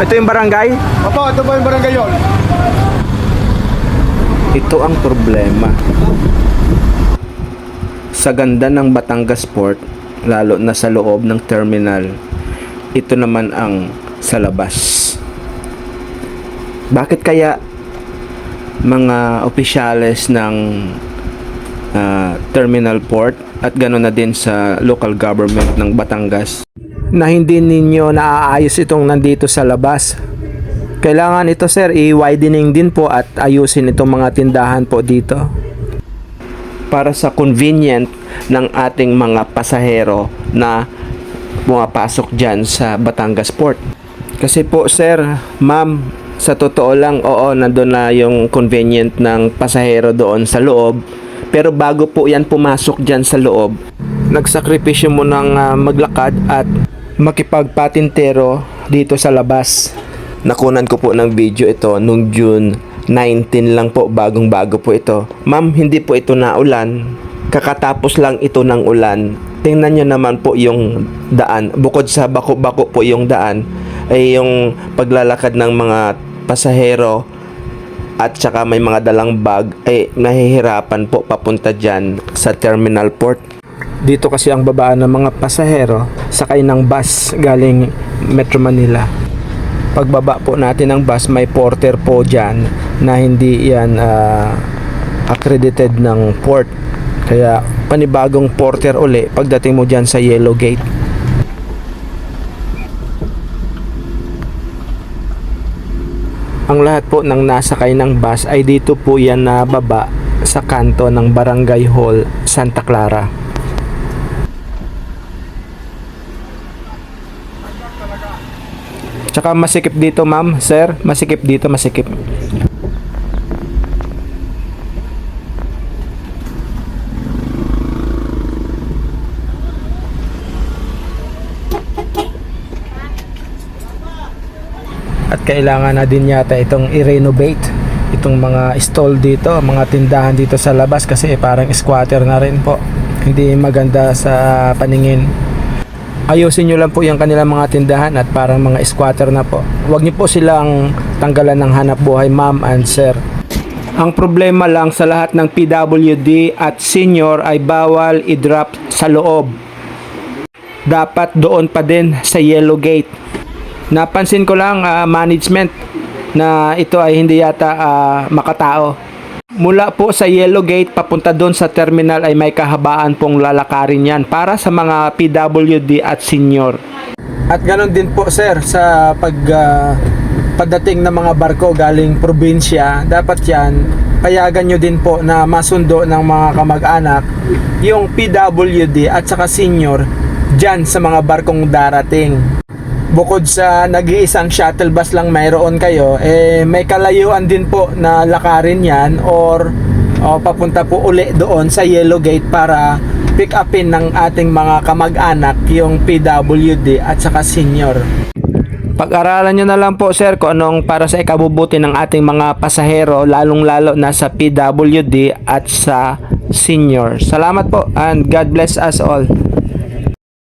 Ito yung barangay? Opo, ito po yung barangay yun. Ito ang problema. Sa ganda ng Batangas Port, lalo na sa loob ng terminal, ito naman ang sa labas. Bakit kaya mga opisyales ng ah, terminal port at gano'n na din sa local government ng Batangas na hindi ninyo naaayos itong nandito sa labas kailangan ito sir, i-widening din po at ayusin itong mga tindahan po dito. Para sa convenient ng ating mga pasahero na pumapasok dyan sa Batangas Port. Kasi po sir, ma'am, sa totoo lang, oo, nandun na yung convenient ng pasahero doon sa loob. Pero bago po yan pumasok dyan sa loob, nagsakripisyo mo ng ah, maglakad at makipagpatintero dito sa labas. Nakunan ko po ng video ito nung June 19 lang po, bagong bago po ito. Ma'am, hindi po ito naulan. Kakatapos lang ito ng ulan. Tingnan nyo naman po yung daan. Bukod sa bako-bako po yung daan, ay yung paglalakad ng mga pasahero at saka may mga dalang bag ay nahihirapan po papunta dyan sa terminal port. Dito kasi ang babaan ng mga pasahero sakay ng bus galing Metro Manila. Pagbaba po natin ng bus may porter po dyan na hindi yan ah, accredited ng port. Kaya panibagong porter uli pagdating mo dyan sa yellow gate. Ang lahat po ng nasakay ng bus ay dito po yan na baba sa kanto ng Barangay Hall, Santa Clara. Tsaka masikip dito ma'am, sir. Masikip dito, masikip. At kailangan na din yata itong i-renovate itong mga stall dito, mga tindahan dito sa labas kasi parang squatter na rin po. Hindi maganda sa paningin ayusin nyo lang po yung kanilang mga tindahan at parang mga squatter na po. Huwag nyo po silang tanggalan ng hanap buhay, ma'am and sir. Ang problema lang sa lahat ng PWD at senior ay bawal i-drop sa loob. Dapat doon pa din sa yellow gate. Napansin ko lang ah, management na ito ay hindi yata ah, makatao. Mula po sa Yellow Gate papunta doon sa terminal ay may kahabaan pong lalakarin yan para sa mga PWD at senior. At ganon din po sir sa pag ah, pagdating ng mga barko galing probinsya, dapat yan payagan nyo din po na masundo ng mga kamag-anak yung PWD at saka senior dyan sa mga barkong darating bukod sa nag-iisang shuttle bus lang mayroon kayo, eh may kalayuan din po na lakarin yan or o, papunta po uli doon sa Yellow Gate para pick upin ng ating mga kamag-anak yung PWD at saka senior. Pag-aralan nyo na lang po sir kung anong para sa ikabubuti ng ating mga pasahero lalong-lalo na sa PWD at sa senior. Salamat po and God bless us all.